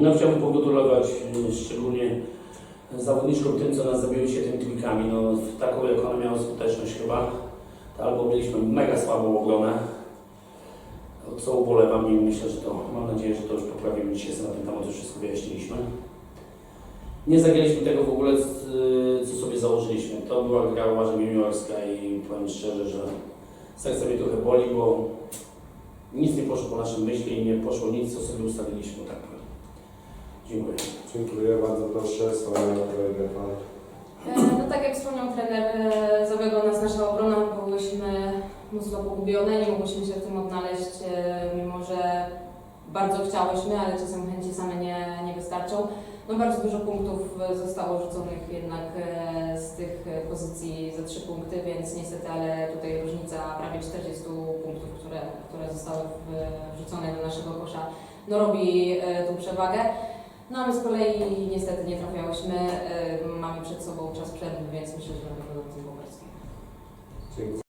No chciałbym pogratulować y, szczególnie zawodniczkom tym, co nas zabiły się tymi trójkami. No, taką jak one miały skuteczność chyba. Albo mieliśmy mega słabą obronę, co ubolewam i myślę, że to, mam nadzieję, że to już poprawimy. Dzisiaj sobie na ten temat już wszystko wyjaśniliśmy. Nie zagraliśmy tego w ogóle, co sobie założyliśmy. To była gra uważam juniorska i powiem szczerze, że serce mnie trochę boli, bo nic nie poszło po naszym myśli i nie poszło nic, co sobie ustaliliśmy. Tak powiem. Dziękuję. Dziękuję bardzo, proszę. Słania kolejny pan. E, No tak jak wspomniał trener, e, zawiodła nas nasza obrona, byłyśmy mocno pogubione, nie mogłyśmy się w tym odnaleźć, e, mimo że bardzo chciałyśmy, ale czasem chęci same nie, nie wystarczą. No bardzo dużo punktów zostało rzuconych jednak z tych pozycji za trzy punkty, więc niestety, ale tutaj różnica prawie 40 punktów, które, które zostały wrzucone do naszego kosza, no robi tą przewagę. No my z kolei niestety nie trafiałyśmy. y, Mamy przed sobą czas przerwy, więc myślę, że będziemy nad tym. Dziękuję.